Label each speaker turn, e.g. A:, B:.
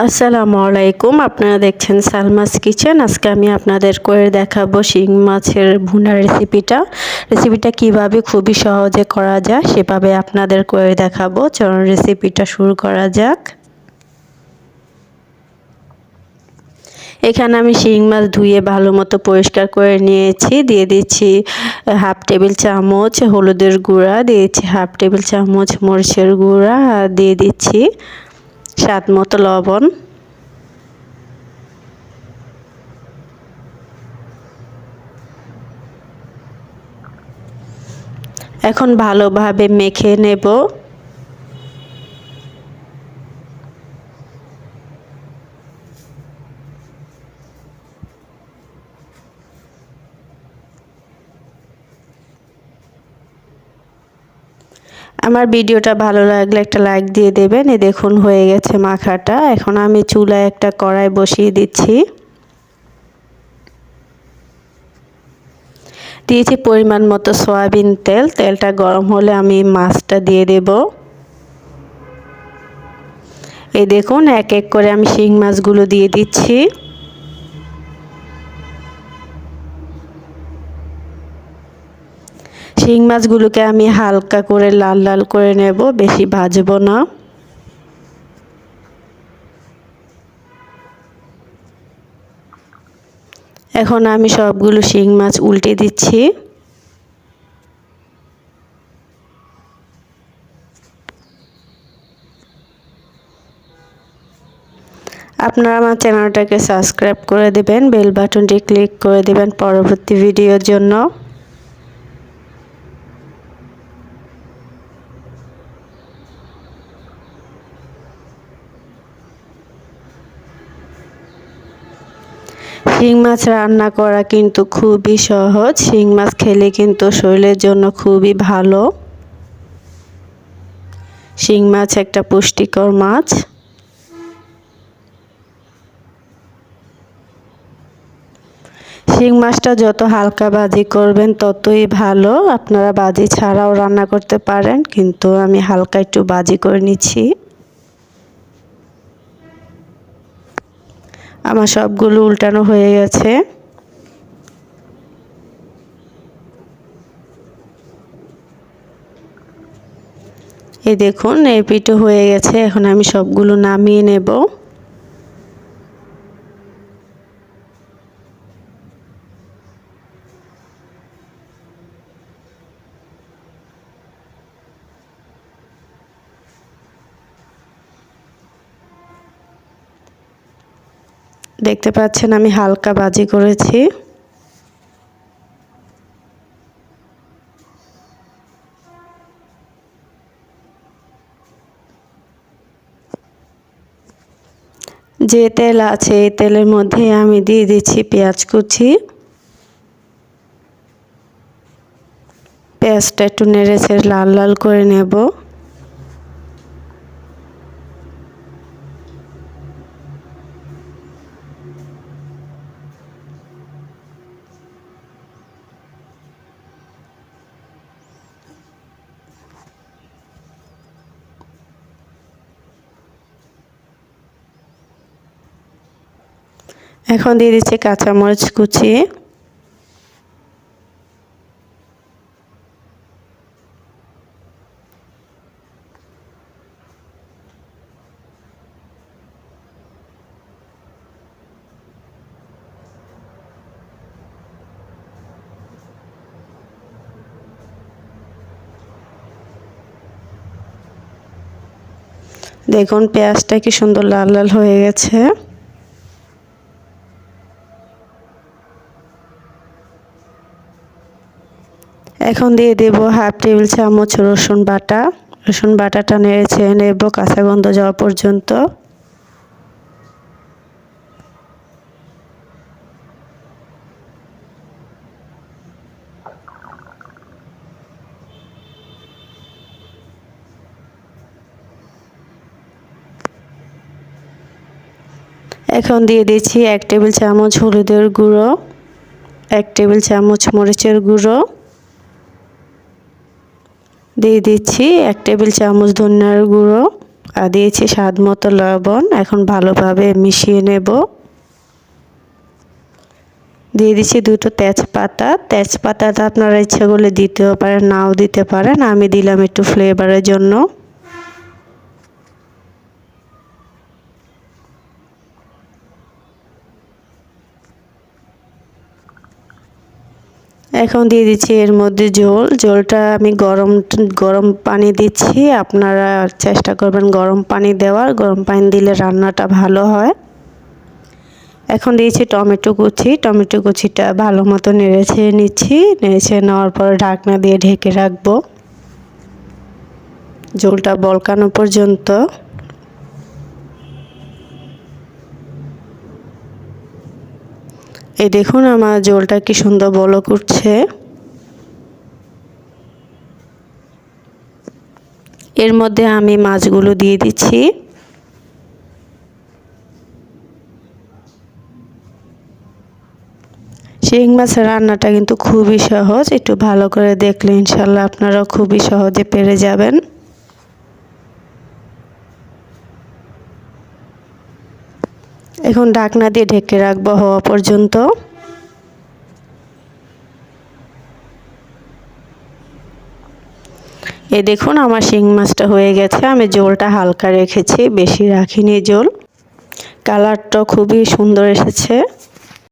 A: আসসালামু আলাইকুম। আপনারা দেখছেন সালমাস কিচেন। আজকে আমি আপনাদের করে দেখাবো শিং মাছের ভুনা রেসিপিটা। রেসিপিটা কীভাবে খুবই সহজে করা যায় সেভাবে আপনাদের করে দেখাবো। চরণ রেসিপিটা শুরু করা যাক। এখানে আমি শিং মাছ ধুয়ে ভালো মতো পরিষ্কার করে নিয়েছি। দিয়ে দিচ্ছি হাফ টেবিল চামচ হলুদের গুঁড়া, দিয়েছি হাফ টেবিল চামচ মরিচের গুঁড়া দিয়ে দিচ্ছি স্বাদ মতো লবণ। এখন ভালোভাবে মেখে নেব। আমার ভিডিওটা ভালো লাগলে একটা লাইক দিয়ে দেবেন। এ দেখুন হয়ে গেছে মাখাটা। এখন আমি চুলায় একটা কড়াই বসিয়ে দিচ্ছি। দিয়েছি পরিমাণ মতো সয়াবিন তেল। তেলটা গরম হলে আমি মাছটা দিয়ে দেব। এই দেখুন, এক এক করে আমি শিং মাছগুলো দিয়ে দিচ্ছি। শিং মাছগুলোকে আমি হালকা করে লাল লাল করে নেব, বেশি ভাজবো না। এখন আমি সবগুলো শিং মাছ উল্টে দিচ্ছি। আপনারা আমার চ্যানেলটাকে সাবস্ক্রাইব করে দেবেন, বেল বাটনটি ক্লিক করে দেবেন পরবর্তী ভিডিওর জন্য। শিং মাছ রান্না করা কিন্তু খুবই সহজ। শিং মাছ খেলে কিন্তু শরীরের জন্য খুবই ভালো। শিং মাছ একটা পুষ্টিকর মাছ। শিং মাছটা যত হালকা বাজি করবেন, ততই ভালো। আপনারা বাজি ছাড়াও রান্না করতে পারেন, কিন্তু আমি হালকা একটু বাজি করে নিচ্ছি। আমার সবগুলো উল্টানো হয়ে গেছে। এ দেখুন, এই পিঠো হয়ে গেছে। এখন আমি সবগুলো নামিয়ে নেব। দেখতে পাচ্ছেন আমি হালকা বাজি করেছি। যে তেল আছে এই তেলের মধ্যে আমি দিয়ে দিচ্ছি পেঁয়াজ কুচি। পেঁয়াজটা একটু নেড়েছে লাল লাল করে নেব। এখন দিয়ে দিচ্ছি কাঁচামরিচ কুচি। দেখুন পেঁয়াজটা কি সুন্দর লাল লাল হয়ে গেছে। এখন দিয়ে দেব হাফ টেবিল চামচ রসুন বাটা। রসুন বাটাটা নেড়েছে নেব কাঁচা গন্ধ যাওয়া পর্যন্ত। এখন দিয়ে দিচ্ছি এক টেবিল চামচ হলুদের গুঁড়ো, এক টেবিল চামচ মরিচের গুঁড়ো। দিয়ে দিচ্ছি এক টেবিল চামচ ধনিয়ার গুঁড়ো আর দিয়েছি স্বাদ মতো লবণ। এখন ভালোভাবে মিশিয়ে নেব। দিয়ে দিচ্ছি দুটো তেজপাতা। তেজপাতাটা আপনারা ইচ্ছা করলে দিতেও পারেন, নাও দিতে পারেন। আমি দিলাম একটু ফ্লেভারের জন্য। এখন দিয়ে দিচ্ছি এর মধ্যে ঝোল ঝোলটা আমি গরম গরম পানি দিচ্ছি। আপনারা চেষ্টা করবেন গরম পানি দেওয়ার। গরম পানি দিলে রান্নাটা ভালো হয়। এখন দিয়েছি টমেটো কুচি। টমেটো কুচিটা ভালো মতো নেড়েছে নিচ্ছি। নেড়েছে নেওয়ার পর ঢাকনা দিয়ে ঢেকে রাখব। ঝোলটা বলকানো পর্যন্ত। এই দেখুন আমার জলটা কি সুন্দর বলক উঠছে এর মধ্যে আমি মাছগুলো দিয়ে দিচ্ছি। শিং মাছের রান্নাটা কিন্তু খুবই সহজ, একটু ভালো করে দেখলে ইনশাল্লাহ আপনারা খুবই সহজে পেরে যাবেন। এখন ডাকনা দিয়ে ঢেকে রাখব হওয়া পর্যন্ত। এ দেখুন আমার শিং মাছটা হয়ে গেছে। আমি জোলটা হালকা রেখেছি, বেশি রাখিনি জোল। কালারটা খুবই সুন্দর এসেছে।